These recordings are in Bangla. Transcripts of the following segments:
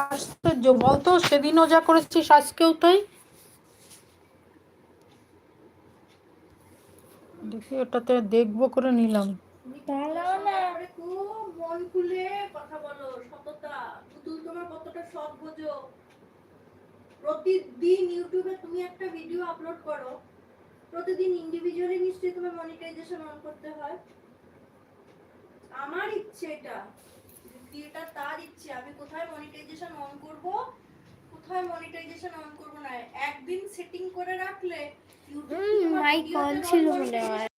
আশ্চর্য বলতো? সেদিনও যা করেছিস, আজকেও তাই? দেখি, ওটাতে দেখব, করে নিলাম। মন কথা বলো, সততা। পুতুল, তোমার কতটা প্রতিদিন ইউটিউবে তুমি একটা ভিডিও আপলোড করো। প্রতিদিন ইন্ডিভিজুয়ালি নিশ্চয়ই তোমার মনিটাইজেশন অন করতে হয়। আমার ইচ্ছে এটা এটা তার ইচ্ছে আমি কোথায় মনিটাইজেশন অন করব? কোথায় মনিটাইজেশন অন করব না? একদিন সেটিং করে রাখলে ইউটিউব মাই কল ছিল মনে হয়।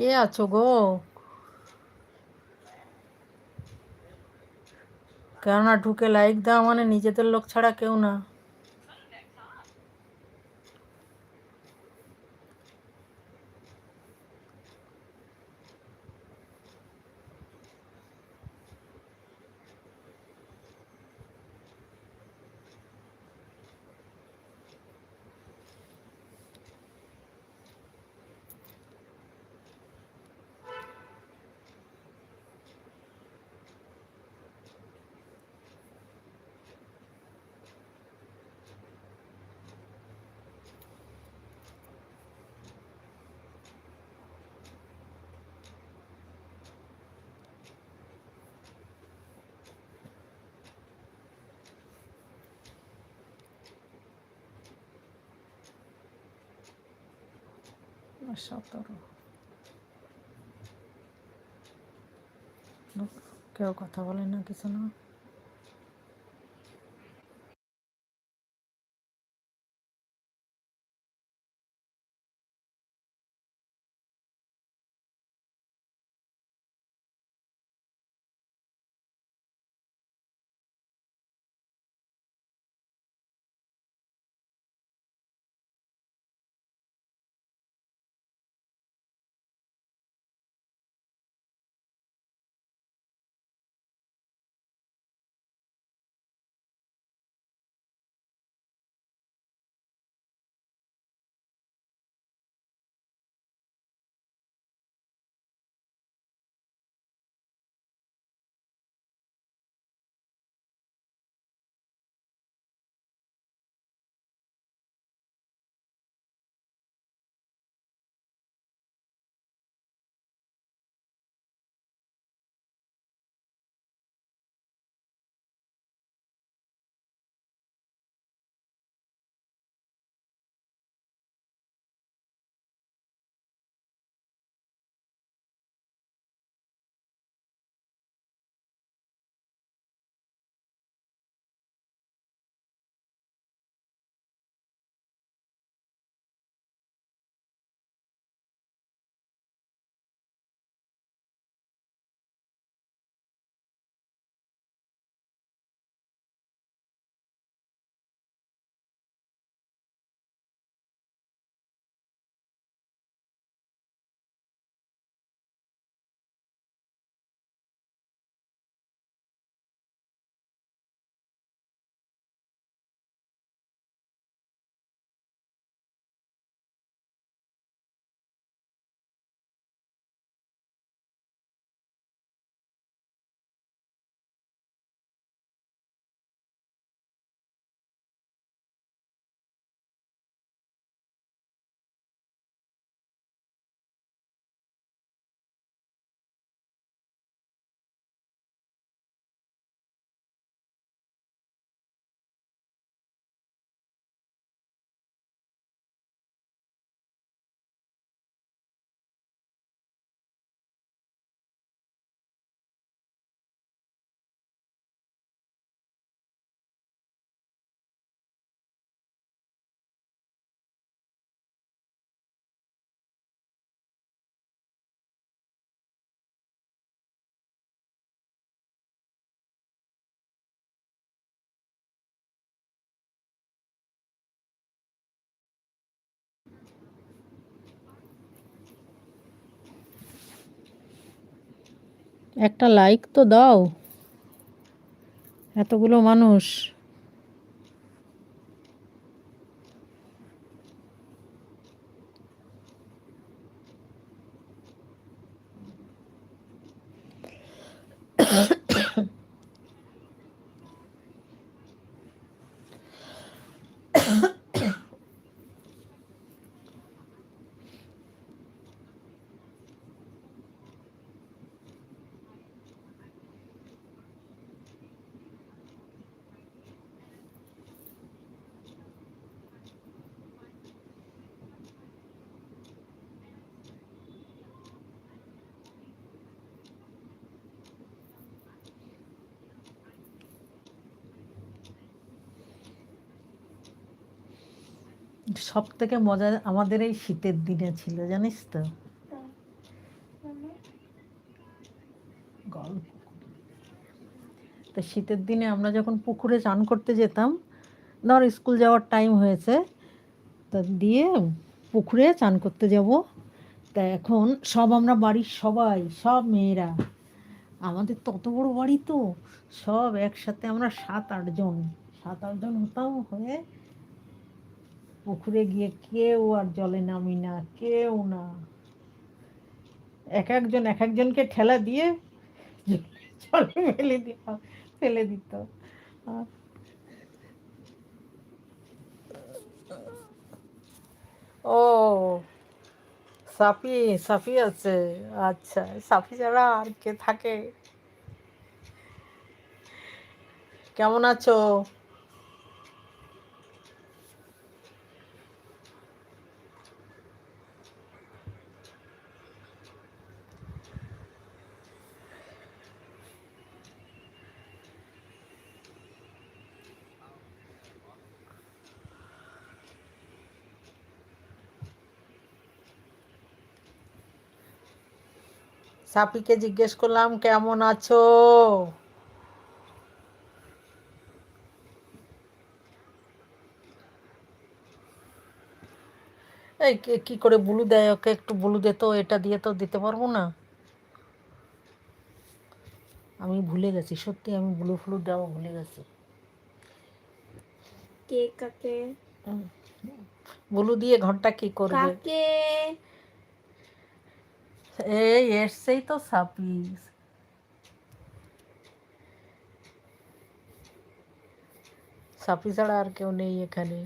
কে আছো গো কেননা ঢুকে লাইক দেওয়া মানে নিজেদের লোক ছাড়া কেউ না। সতেরো কেউ কথা বলে না কিছু না একটা লাইক তো দাও। এতগুলো মানুষ। সব থেকে মজা আমাদের এই শীতের দিনে ছিল, জানিস তো? তো শীতের দিনে আমরা যখন পুকুরে চান করতে যেতাম, ধর স্কুল যাওয়ার টাইম হয়েছে, তা দিয়ে পুকুরে চান করতে যাব। তা এখন সব আমরা বাড়ির সবাই, সব মেয়েরা, আমাদের তত বড় বাড়ি তো, সব একসাথে আমরা সাত আটজন সাত আটজন হতাম হয়ে পুকুরে গিয়ে কেউ আর জলে নামি না, কেউ না। এক একজন, এক একজনকে ঠেলা দিয়ে জলে ফেলে দিত ফেলে দিত। ও, সাফি সাফি আছে। আচ্ছা সাফি ছাড়া আর কে থাকে? কেমন আছো? সাফিকে জিজ্ঞেস করলাম কেমন আছো? এই কি করে ব্লু দেয়? ওকে একটু ব্লু দে তো এটা দিয়ে তো দিতে পারব না। আমি ভুলে গেছি সত্যি আমি ব্লু ফ্লু দেওয়া ভুলে গেছি। কে কাকে? ব্লু দিয়ে ঘণ্টা কি করবে? কাকে? এই এসছেই তো সাপিস সাপি ছাড়া আর কেউ নেই এখানে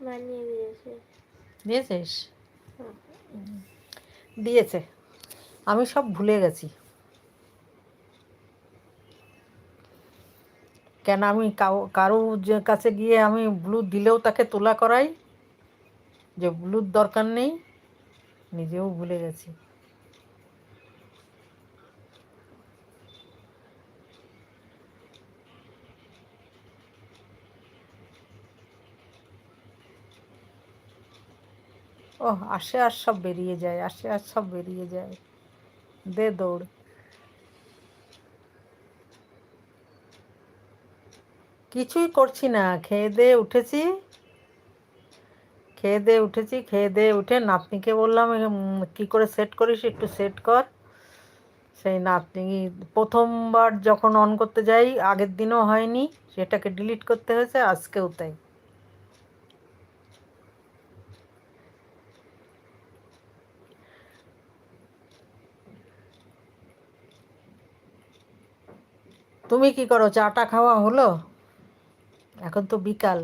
মানিয়ে দিয়েছে দিয়েছিস দিয়েছে। আমি সব ভুলে গেছি। কেন আমি কারও কাছে গিয়ে আমি ব্লু দিলেও তাকে তোলা করাই? যে ব্লুর দরকার নেই, নিজেও ভুলে গেছি। ও আসে আর সব বেরিয়ে যায়, আসে আর সব বেরিয়ে যায়। দে দৌড়। কিছুই করছি না, খেয়ে দিয়ে উঠেছি। খেয়ে দিয়ে উঠেছি, খেয়ে দিয়ে উঠে নাতনিকে বললাম কি করে সেট করিস একটু সেট কর। সেই নাতনি প্রথমবার যখন অন করতে যাই, আগের দিনও হয়নি, সেটাকে ডিলিট করতে হয়েছে, আজকেও তাই। তুমি কি করো, চাটা খাওয়া হলো? এখন তো বিকাল।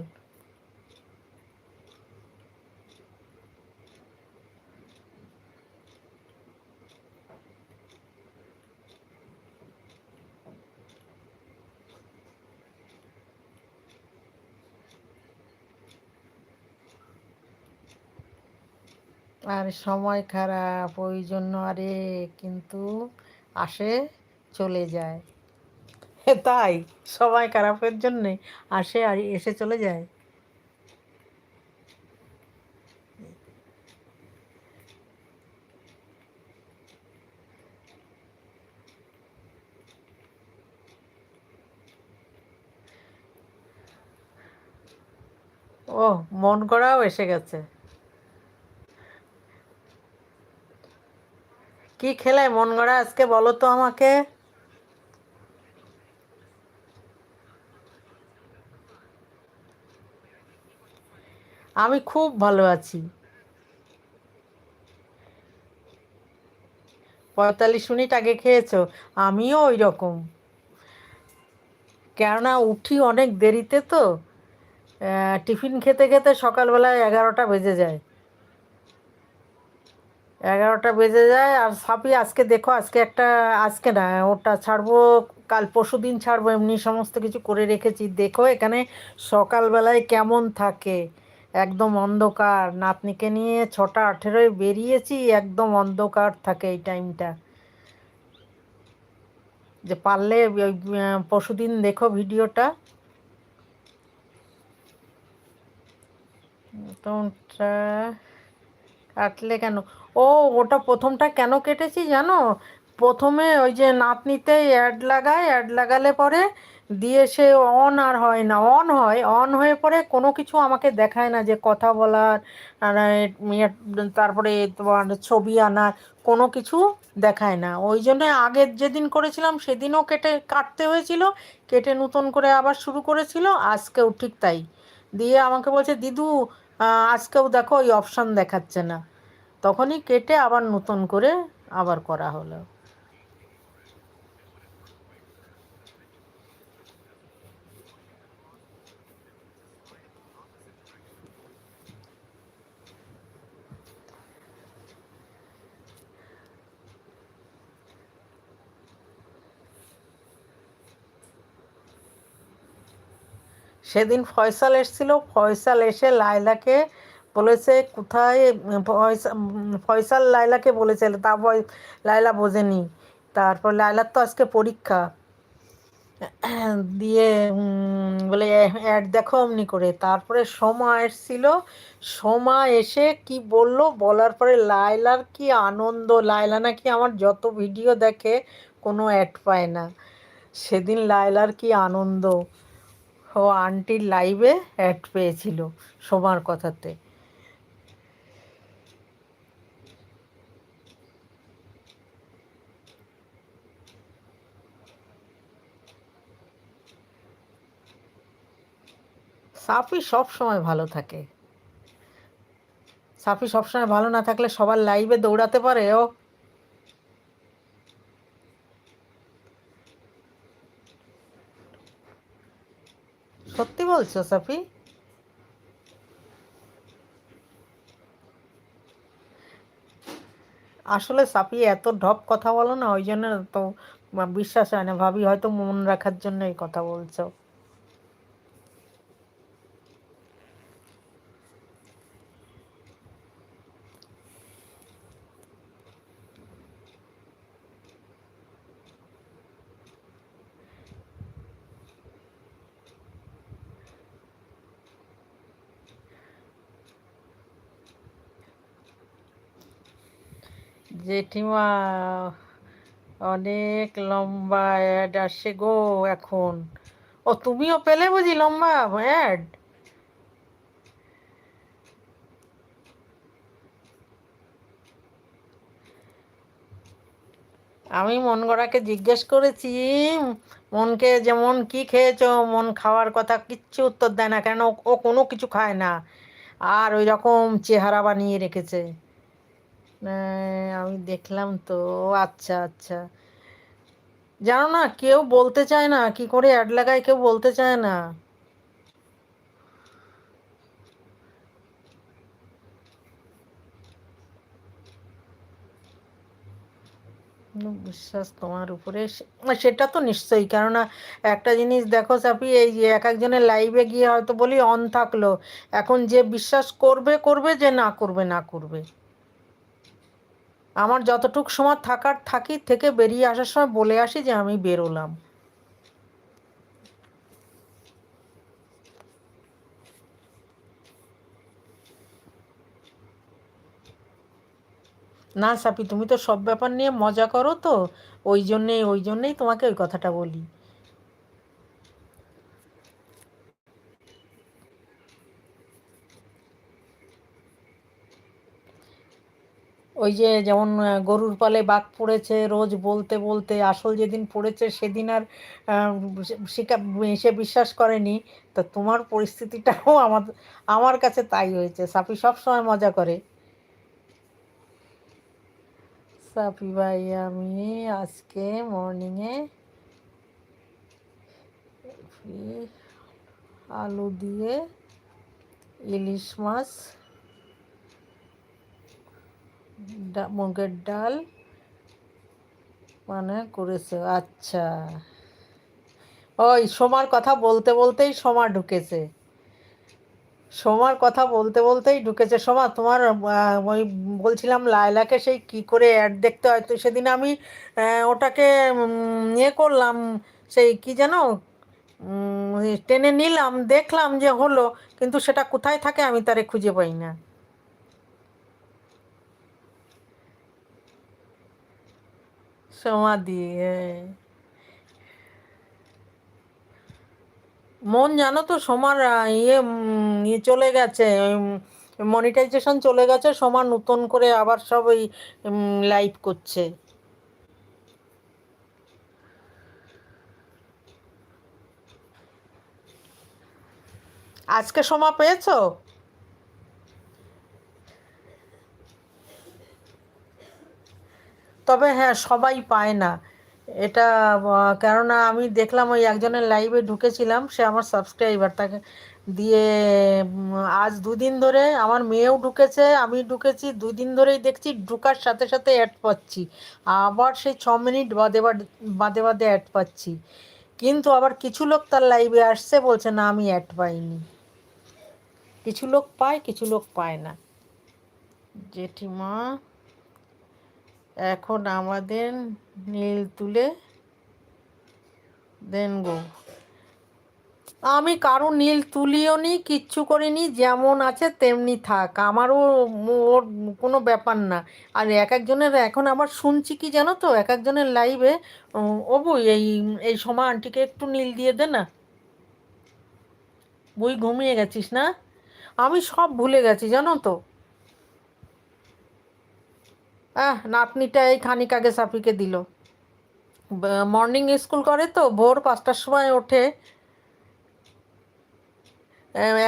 আর সময় খারাপ, ওই জন্য আরে কিন্তু আসে, চলে যায়। তাই? সবাই খারাপের জন্যে আসে আর এসে চলে যায়। ও মন করাও এসে গেছে। কি খেলায় মন গড়া আজকে বলো তো আমাকে? আমি খুব ভালো আছি। পঁয়তাল্লিশ মিনিট আগে খেয়েছো, আমিও ওই রকম কেননা উঠি অনেক দেরিতে তো টিফিন খেতে খেতে সকালবেলায় এগারোটা বেজে যায়। এগারোটা বেজে যায় আর সাপি আজকে দেখো, আজকে একটা, আজকে না, ওটা ছাড়বো, কাল পরশু দিন ছাড়বো, এমনি সমস্ত কিছু করে রেখেছি। দেখো এখানে সকালবেলায় কেমন থাকে। একদম অন্ধকার। নাতনিকে নিয়ে ছটা আঠেরোয় বেরিয়েছি, একদম অন্ধকার থাকে এই টাইমটা। যে পারলে ওই পরশু দিন দেখো ভিডিওটা। তোমরা কাটলে কেন? ও, ওটা প্রথমটা কেন কেটেছি জানো? প্রথমে ওই যে নাতনিতে অ্যাড লাগায় অ্যাড লাগালে পরে দিয়ে সে অন আর হয় না। অন হয় অন হয়ে পরে কোনো কিছু আমাকে দেখায় না যে কথা বলার ইয়ে, তারপরে তোমার ছবি আনার কোনো কিছু দেখায় না। ওই জন্য আগের যেদিন করেছিলাম সেদিনও কেটে কাটতে হয়েছিল কেটে নতুন করে আবার শুরু করেছিল আজকেও ঠিক তাই। দিয়ে আমাকে বলছে দিদু আজকেও দেখো ওই অপশান দেখাচ্ছে না। তখনই কেটে আবার নতুন করে আবার করা হলো। সেদিন ফয়সাল এসেছিল। ফয়সাল এসে লায়লাকে বলেছে, কোথায় ফয়সা- ফয়সাল লায়লাকে বলেছে, তা লায়লা বোঝেনি। তারপর লায়লার তো আজকে পরীক্ষা। দিয়ে বলে অ্যাড দেখো অমনি করে। তারপরে সোমা এসছিল। সোমা এসে কি বলল? বলার পরে লায়লার কি আনন্দ, লায়লা নাকি আমার যত ভিডিও দেখে কোনো অ্যাড পায় না। সেদিন লায়লার কি আনন্দ। ও আন্টির লাইভে অ্যাড পেয়েছিল সোমার কথাতে। সাফি সব সময় ভালো থাকে। সাফি সবসময় ভালো না থাকলে সবার লাইভে দৌড়াতে পারে ও। সত্যি বলছো, সাফি? আসলে সাফি, এত ঢপ কথা বলো না, ওই জন্য তো বিশ্বাস হয় না। ভাবি হয়তো মন রাখার জন্য এই কথা বলছো। জেঠিমা, অনেক লম্বা অ্যাড আসে গো এখন। ও, তুমিও পেলে বুঝি লম্বা অ্যাড আমি মন গড়াকে জিজ্ঞেস করেছি, মনকে যেমন কি খেয়েছো, মন খাওয়ার কথা কিচ্ছু উত্তর দেয় না, কেন ও- কোনো কিছু খায় না। আর ওই রকম চেহারা বানিয়ে রেখেছে। আমি দেখলাম তো আচ্ছা আচ্ছা। জানো না, কেউ বলতে চায় না, কি করে অ্যাড লাগায় কেউ বলতে চায় না। বিশ্বাস তোমার উপরে সেটা তো নিশ্চয়ই, কেননা একটা জিনিস দেখো সাপি এই যে এক একজনের লাইভে গিয়ে হয়তো বলি অন থাকল। এখন যে বিশ্বাস করবে করবে, যে না করবে না করবে। আমার যতটুক সময় থাকার থাকি থেকে বেরিয়ে আসার সময় বলে আসি যে আমি বেরোলাম। না সাপি, তুমি তো সব ব্যাপার নিয়ে মজা করো তো। ওই জন্যেই ওই জন্যেই তোমাকে ওই কথাটা বলি। ওই যে যেমন গরুর পালে বাঘ পড়েছে রোজ বলতে বলতে, আসল যেদিন পড়েছে সেদিন আর সে বিশ্বাস করেনি। তো তোমার পরিস্থিতিটাও আমার আমার কাছে তাই হয়েছে। সাপি সব সময় মজা করে। সাপি ভাই, আমি আজকে মর্নিংয়ে আলু দিয়ে ইলিশ মাছ মুগের ডাল মানে করেছে আচ্ছা। ওই সোমার কথা বলতে বলতেই সোমা ঢুকেছে। সোমার কথা বলতে বলতেই ঢুকেছে। সোমা, তোমার ওই বলছিলাম লায়লাকে সেই কি করে অ্যাড দেখতে হয়, তো সেদিন আমি ওটাকে ইয়ে করলাম, সেই কি যেন টেনে নিলাম, দেখলাম যে হলো, কিন্তু সেটা কোথায় থাকে আমি তারে খুঁজে পাই না। সমাধি হ্যাঁ মন জানো তো সোমার ইয়ে ইয়ে চলে গেছে মনিটাইজেশন চলে গেছে সোমা নতুন করে আবার সব ওই লাইভ করছে আজকে সোমা পেয়েছ তবে হ্যাঁ সবাই পায় না। এটা কেননা আমি দেখলাম ওই একজনের লাইভে ঢুকেছিলাম, সে আমার সাবস্ক্রাইবার তাকে দিয়ে আজ দুদিন ধরে আমার মেয়েও ঢুকেছে, আমি ঢুকেছি দিন ধরেই দেখছি ঢুকার সাথে সাথে অ্যাড পাচ্ছি। আবার সেই ছ মিনিট বাদে বাদে বাদে বাদে অ্যাড পাচ্ছি। কিন্তু আবার কিছু লোক তার লাইভে আসছে, বলছে, না, আমি অ্যাড পাইনি। কিছু লোক পায়, কিছু লোক পায় না। জেঠিমা এখন আমাদের নীল তুলে দেন গো। আমি কারও নীল তুলিও নি, কিচ্ছু করিনি যেমন আছে তেমনি থাক। আমারও ওর কোনো ব্যাপার না। আর এক একজনের, এখন আবার শুনছি কি জানো তো, এক একজনের লাইভে বই এই এই সময় আন্টিকে একটু নীল দিয়ে দে না। বই ঘুমিয়ে গেছিস না? আমি সব ভুলে গেছি, জানো তো। আহ, নাতনিটা এই খানিক আগে সাফিকে দিল। মর্নিং স্কুল করে তো, ভোর পাঁচটার সময় ওঠে।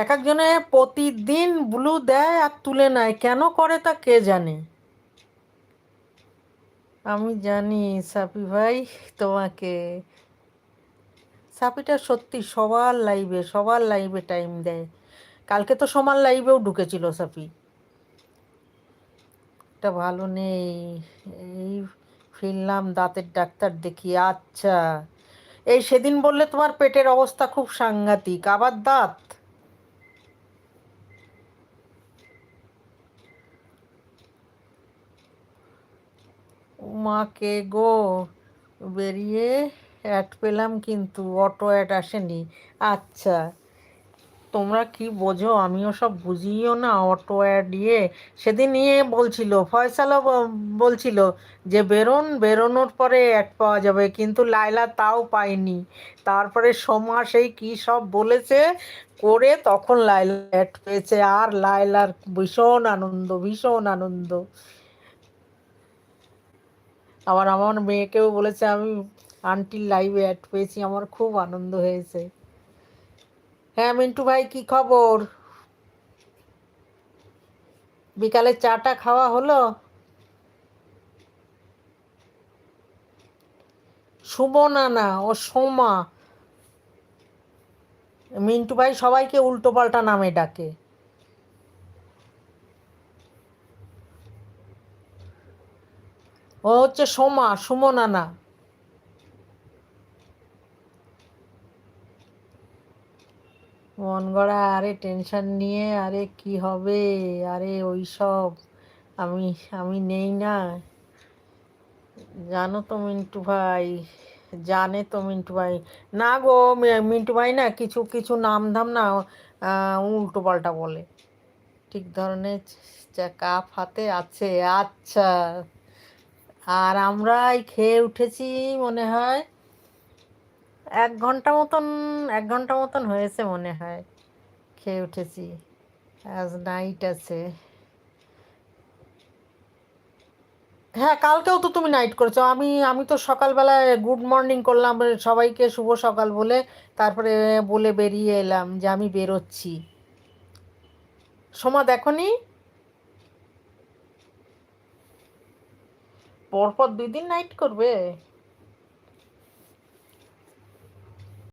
এক একজনে প্রতিদিন ব্লু দেয় আর তুলে নেয়। কেন করে তা কে জানে? আমি জানি সাপি ভাই, তোমাকে। সাপিটা সত্যি সবার লাইভে সবার লাইভে টাইম দেয়। কালকে তো সমান লাইভেও ঢুকেছিল সাপি একটা ভালো নেই। এই ফিরলাম দাঁতের ডাক্তার দেখি আচ্ছা। এই সেদিন বললে তোমার পেটের অবস্থা খুব সাংঘাতিক। আবার দাঁত? মাকে গো, বেরিয়ে অ্যাড পেলাম কিন্তু অটো অ্যাড আসেনি। আচ্ছা। তোমরা কি বোঝো? আমিও সব বুঝিও না, অটো অ্যাড ইয়ে সেদিন ইয়ে বলছিল ফয়সালও বলছিল যে, বেরোন, বেরোনোর পরে অ্যাড পাওয়া যাবে, কিন্তু লায়লা তাও পায়নি। তারপরে সোমা সেই কী সব বলেছে, করে তখন লায়লা অ্যাড পেয়েছে, আর লায়লার ভীষণ আনন্দ ভীষণ আনন্দ। আবার আমার মেয়েকেও বলেছে, আমি আন্টির লাইভে অ্যাড পেয়েছি, আমার খুব আনন্দ হয়েছে। হ্যাঁ মিন্টু ভাই, কি খবর? বিকালে চাটা খাওয়া হলো? সুমনা না ও সোমা। মিন্টু ভাই সবাইকে উল্টো পাল্টা নামে ডাকে। ও হচ্ছে সোমা সুমনা না। মন গড়া, আরে টেনশন নিয়ে, আরে কি হবে? আরে ওই সব আমি আমি নেই না। জানো তো মিন্টু ভাই, জানে তো মিন্টু ভাই। না গো মিন্টু ভাই না কিছু কিছু নাম ধাম না উল্টো পাল্টা বলে। ঠিক ধরনের কাপ হাতে আছে আচ্ছা। আর আমরাই খেয়ে উঠেছি, মনে হয়। এক ঘণ্টা মতন, এক ঘণ্টা মতন হয়েছে মনে হয়, খেয়ে উঠেছি। আজ নাইট আছে। হ্যাঁ কালকেও তো তুমি নাইট করেছ। আমি আমি তো সকালবেলায় গুড মর্নিং করলাম, সবাইকে শুভ সকাল বলে, তারপরে বলে বেরিয়ে এলাম যে আমি বেরোচ্ছি। সোমা, দেখনি? পরপর দুই দিন নাইট করবে?